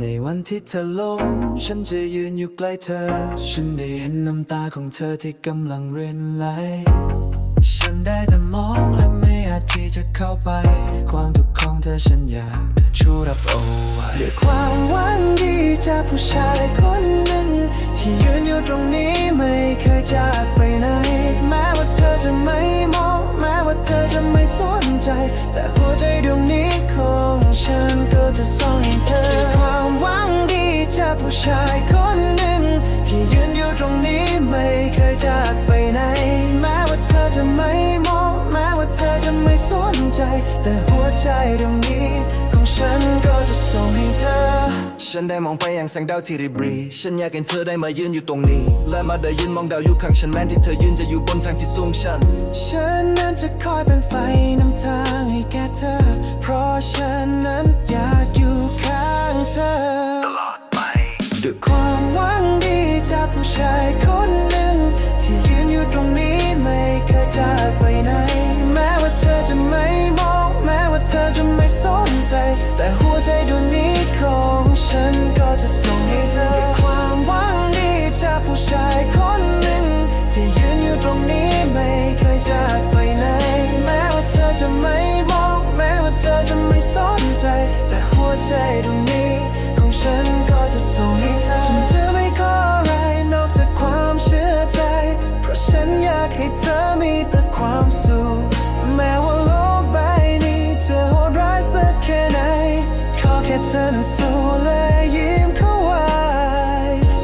ในวันที่เธอล้มฉันจะยืนอยู่ใกล้เธอ ฉันได้เห็นน้ำตาของเธอที่กำลังรินไหล ฉันได้แต่มองและไม่อาจที่จะเข้าไป ความทุกข์ของเธอฉันอยากช่วยรับเอาไว้ด้วยความหวังดีจากผู้ชายคนหนึ่ง ที่ยืนอยู่ตรงนี้ไม่เคยจากไปไหน แม้ว่าเธอจะไม่มอง แม้ว่าเธอจะไม่สนใจ แต่หัว ชายคนหนึ่ง ที่ยืนอยู่ตรงนี้ไม่เคยจากไปไหน แม้ว่าเธอจะไม่มอง แม้ว่าเธอจะไม่สนใจ แต่หัวใจดวงนี้ ของฉันก็จะส่งให้เธอ ฉันได้มองไปอย่างแสงดาวที่ริบหรี ฉันอยากเห็นเธอได้มายืนอยู่ตรงนี้ และมาได้ยินมองดาวอยู่ข้างฉันแม้ที่เธอยืนจะอยู่บนทางที่สูงชัน ฉันนั้นจะคอยเป็นไฟนำทางให้แก่เธอ เพราะฉันนั้นอยากอยู่ ตรงนี้ไม่เคยจากไปไหน แม้ว่าเธอจะไม่มอง แม้ว่าเธอจะไม่สนใจ แต่หัวใจดวงนี้ของฉันก็จะส่งให้เธอด้ความหวังดีจากผู้ชายคนหนึ่ง ที่ยืนอยู่ตรงนี้ไม่เคยจากไปไหน แม้ว่าเธอจะไม่มอง แม้ว่าเธอจะไม่สนใจ แต่หัวใจดวงนี้ อมีแต่ความสุขแม้ว่าโลกใบนี้จะโหดร้ายสักแค่ไหน ขอแค่เธอนั้นสู้และยิ้มเข้าไว้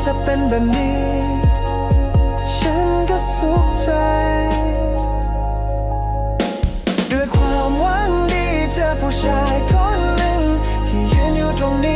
ถ้าเป็นแบบนี้ ฉันก็สุขใจ ด้วยความหวังดีเจากผู้ชายคนหนึ่งที่ยืนอยู่ตรงนี้